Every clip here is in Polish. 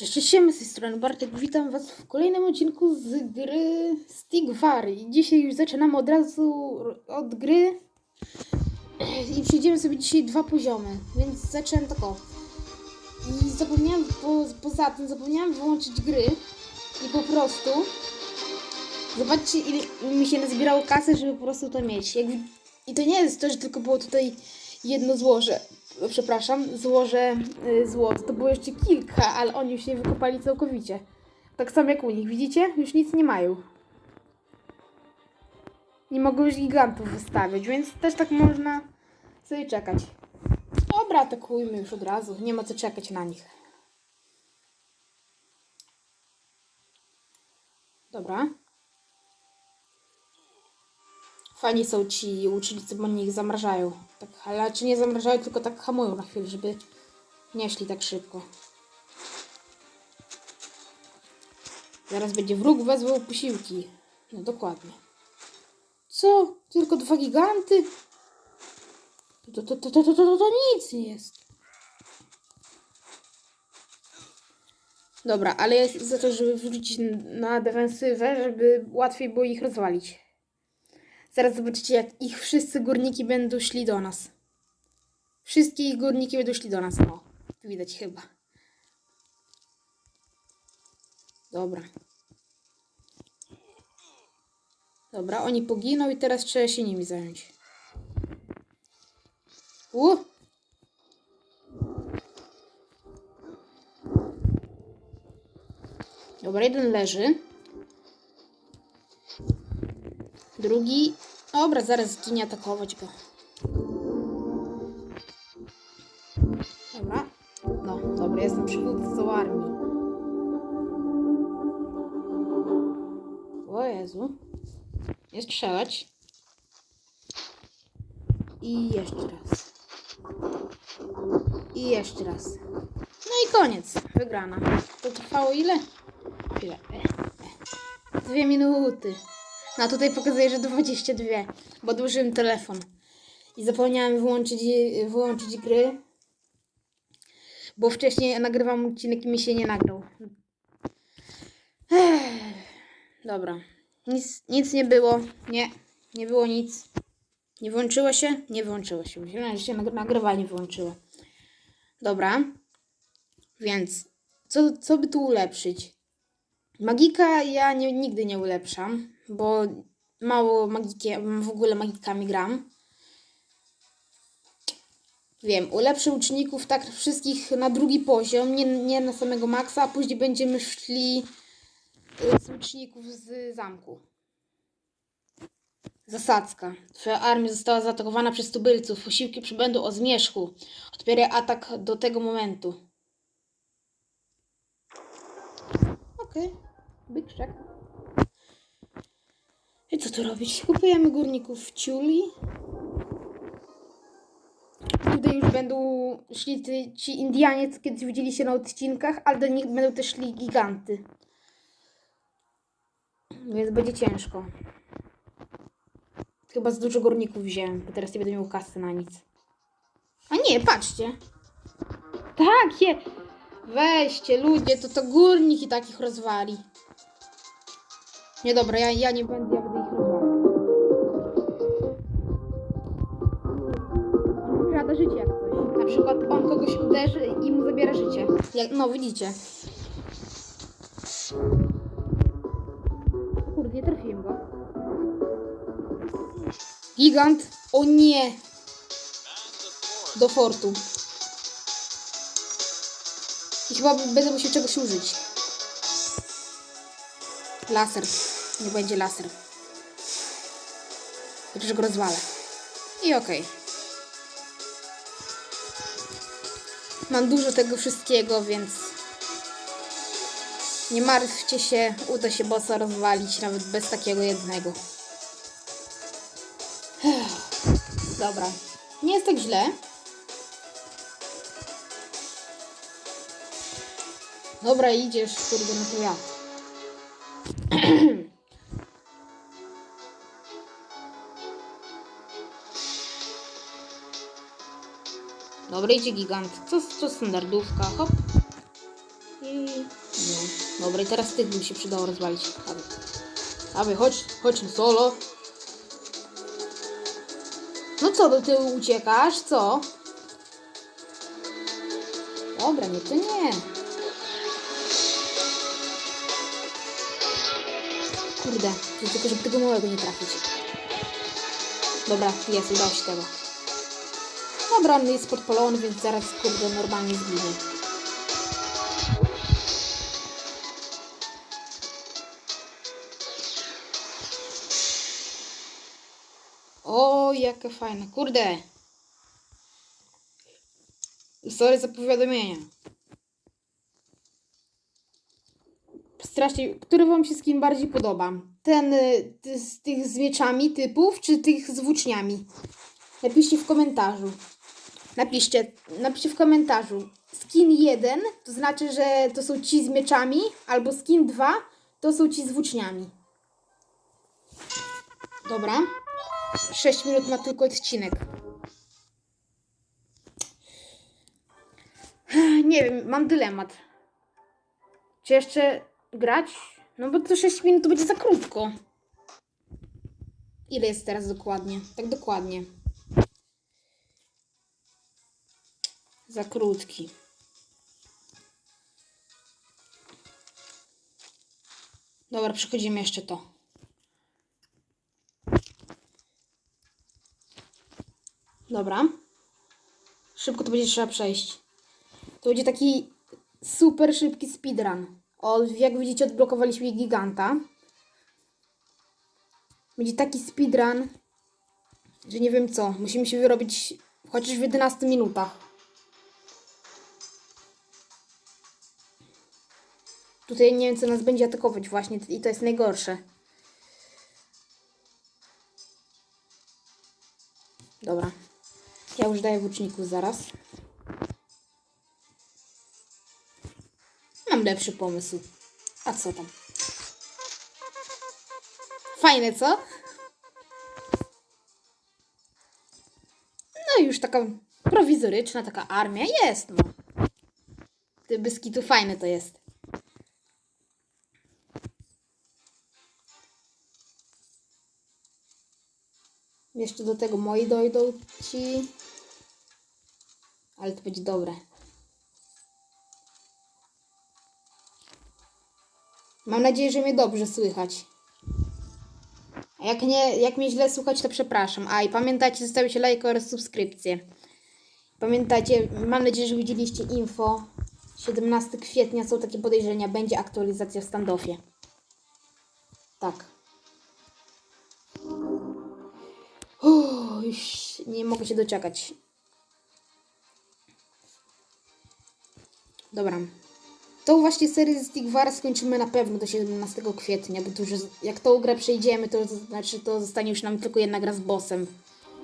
Cześć, siemy z tej strony. Bartek, witam was w kolejnym odcinku z gry Stigwar i dzisiaj już zaczynamy od razu od gry. I przejdziemy sobie dzisiaj dwa poziomy, więc zacząłem tak o. I zapomniałem, po, poza tym zapomniałem wyłączyć gry. I po prostu zobaczcie ile mi się nazbierało kasy, żeby po prostu to mieć. Jakby, I to nie jest to, że tylko było tutaj jedno złoże, przepraszam, złoże y, złoto. To było jeszcze kilka, ale oni już się wykopali całkowicie. Tak samo jak u nich, widzicie? Już nic nie mają. Nie mogą już gigantów wystawiać, więc też tak można sobie czekać. Dobra, atakujmy już od razu. Nie ma co czekać na nich. Dobra. Fajni są ci ucznicy, bo oni ich zamrażają. Tak, ale czy nie zamrażają, tylko tak hamują na chwilę, żeby nie szli tak szybko. Zaraz będzie wróg wezwał posiłki. No dokładnie. Co? Tylko dwa giganty? To, to, to, to, to, to, to nic nie jest. Dobra, ale ja jestem za to, żeby wrzucić na defensywę, żeby łatwiej było ich rozwalić. Zaraz zobaczycie, jak ich wszyscy górniki będą szli do nas. Wszystkie ich górniki będą szli do nas. O, widać chyba. Dobra. Dobra, oni poginą i teraz trzeba się nimi zająć. U! Dobra, jeden leży. Drugi. Dobra, zaraz zginie atakować go. Dobra. No, dobra, jestem przywódcą armii. O Jezu. Nie strzelać. I jeszcze raz. I jeszcze raz. No i koniec. Wygrana. To trwało ile? Chwilę. Dwie minuty. No a tutaj pokazuje, że 22, bo odłożyłem telefon. I zapomniałem wyłączyć, wyłączyć gry, bo wcześniej nagrywam odcinek i mi się nie nagrał. Ech, dobra. Nic, nic nie było. Nie, nie było nic. Nie włączyło się? Nie włączyło się. Myślałem, że się nagry- nagrywanie wyłączyło. Dobra. Więc co, co by tu ulepszyć? Magika ja nie, nigdy nie ulepszam, bo mało magiki, w ogóle magikami gram. Wiem, ulepszę uczniów tak wszystkich na drugi poziom, nie, nie na samego maksa, a później będziemy szli y, z uczniów z zamku. Zasadzka. Twoja armia została zaatakowana przez tubylców. Posiłki przybędą o zmierzchu. Odpieraj atak do tego momentu. Okej. Big check. I co tu robić? Kupujemy górników w ciuli. Tutaj już będą szli ty, ci Indianie, co kiedyś widzieli się na odcinkach, ale do nich będą też szli giganty. Więc będzie ciężko. Chyba z dużo górników wziąłem, bo teraz nie będę miał kasy na nic. A nie, patrzcie. Takie! Weźcie, ludzie, to to górnik i takich rozwali. Nie dobra, ja, ja nie będę, ja będę ich rozwalał. On życie jak coś. Na przykład on kogoś uderzy i mu zabiera życie. Jak, no, widzicie. Kurde, nie trafiłem go. Gigant. O nie! Do fortu. I chyba będę musiał czegoś użyć. Laser. Nie będzie laser. Chociaż go rozwalę. I okej. Mam dużo tego wszystkiego, więc nie martwcie się, uda się bossa rozwalić nawet bez takiego jednego. Dobra. Nie jest tak źle. Dobra, idziesz, kurde, no to ja. Dobra, idzie gigant. Co, co standardówka, hop. I... No. Dobra, i teraz tych by mi się przydało rozwalić. Aby. Aby, chodź, chodź solo. No co, do tyłu uciekasz? Co? Dobra, nie, to nie. Kurde, tylko żeby tego małego nie trafić. Dobra, jest, udało się tego. Dobra, on jest podpalony, więc zaraz kurde normalnie zginie. O, jakie fajne. Kurde. Sorry za powiadomienia. Strasznie, który wam się z kim bardziej podoba? Ten y, z tych z mieczami typów, czy tych z włóczniami? Napiszcie w komentarzu. Napiszcie, napiszcie w komentarzu. Skin 1 to znaczy, że to są ci z mieczami, albo skin 2 to są ci z włóczniami. Dobra. 6 minut ma tylko odcinek. Nie wiem, mam dylemat. Czy jeszcze grać? No bo to 6 minut to będzie za krótko. Ile jest teraz dokładnie? Tak dokładnie. Za krótki. Dobra, przechodzimy jeszcze to. Dobra. Szybko to będzie trzeba przejść. To będzie taki super szybki speedrun. O, jak widzicie, odblokowaliśmy giganta. Będzie taki speedrun, że nie wiem co. Musimy się wyrobić chociaż w 11 minutach. Tutaj nie wiem, co nas będzie atakować właśnie i to jest najgorsze. Dobra. Ja już daję włóczników zaraz. Mam lepszy pomysł. A co tam? Fajne, co? No już taka prowizoryczna taka armia jest, no. Ty Byskitu fajne to jest. Jeszcze do tego moi dojdą ci. Ale to będzie dobre. Mam nadzieję, że mnie dobrze słychać. A jak, nie, jak mnie źle słuchać, to przepraszam. A i pamiętajcie, zostawić lajka oraz subskrypcję. Pamiętajcie, mam nadzieję, że widzieliście info. 17 kwietnia są takie podejrzenia, będzie aktualizacja w standoffie. Tak. Uff, nie mogę się doczekać. Dobra. Tą właśnie serię z Tigwara skończymy na pewno do 17 kwietnia, bo to już jak tą grę przejdziemy, to znaczy to zostanie już nam tylko jedna gra z bossem,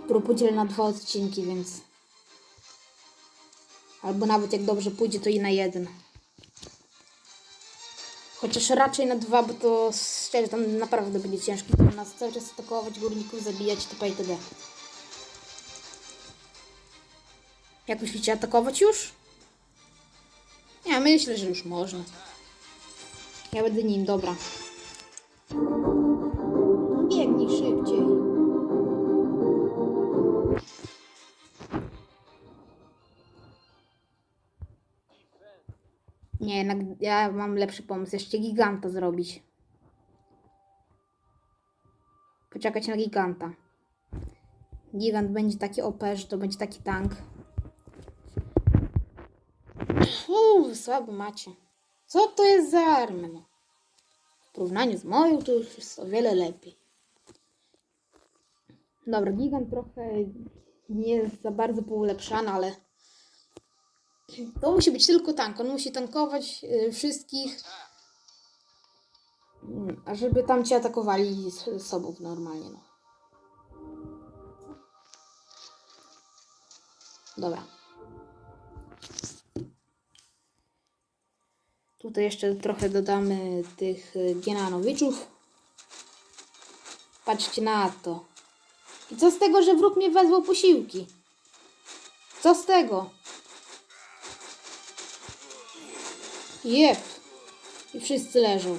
którą podzielę na dwa odcinki, więc... Albo nawet jak dobrze pójdzie, to i na jeden. Chociaż raczej na dwa, bo to szczerze tam naprawdę będzie ciężko. Będą nas cały czas atakować, górników zabijać, itp. itd. Jak myślicie, atakować już? Ja myślę, że już można. Ja będę nim, dobra. Nie, jednak ja mam lepszy pomysł. Jeszcze giganta zrobić. Poczekać na giganta. Gigant będzie taki OP, że to będzie taki tank. Uuu, słabo macie. Co to jest za armia? No? W porównaniu z moją to już jest o wiele lepiej. Dobra, gigant trochę nie jest za bardzo poulepszany, ale to musi być tylko tank. On musi tankować y, wszystkich, Mm, a żeby tam cię atakowali z sobą normalnie. No. Dobra. Tutaj jeszcze trochę dodamy tych y, Gienanowiczów. Patrzcie na to. I co z tego, że wróg mnie wezwał posiłki? Co z tego? Jep. I wszyscy leżą.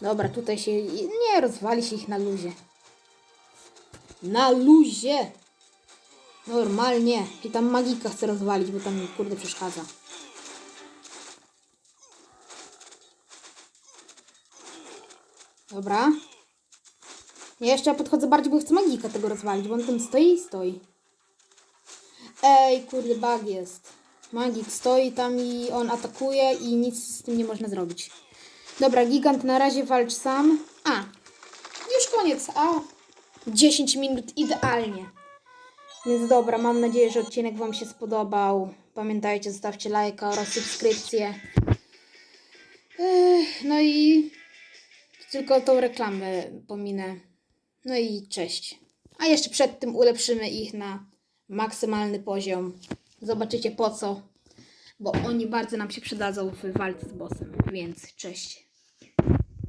Dobra, tutaj się... Nie, rozwali się ich na luzie. Na luzie! Normalnie. I tam magika chce rozwalić, bo tam mi kurde przeszkadza. Dobra. Ja jeszcze podchodzę bardziej, bo chcę magika tego rozwalić, bo on tam stoi i stoi. Ej, kurde, bug jest. Magik stoi tam i on atakuje i nic z tym nie można zrobić. Dobra, gigant na razie walcz sam. A, już koniec, a 10 minut idealnie. Więc dobra, mam nadzieję, że odcinek Wam się spodobał. Pamiętajcie, zostawcie lajka oraz subskrypcję. Ech, no i tylko tą reklamę pominę. No i cześć. A jeszcze przed tym ulepszymy ich na maksymalny poziom. Zobaczycie po co. Bo oni bardzo nam się przydadzą w walce z bossem. Więc cześć.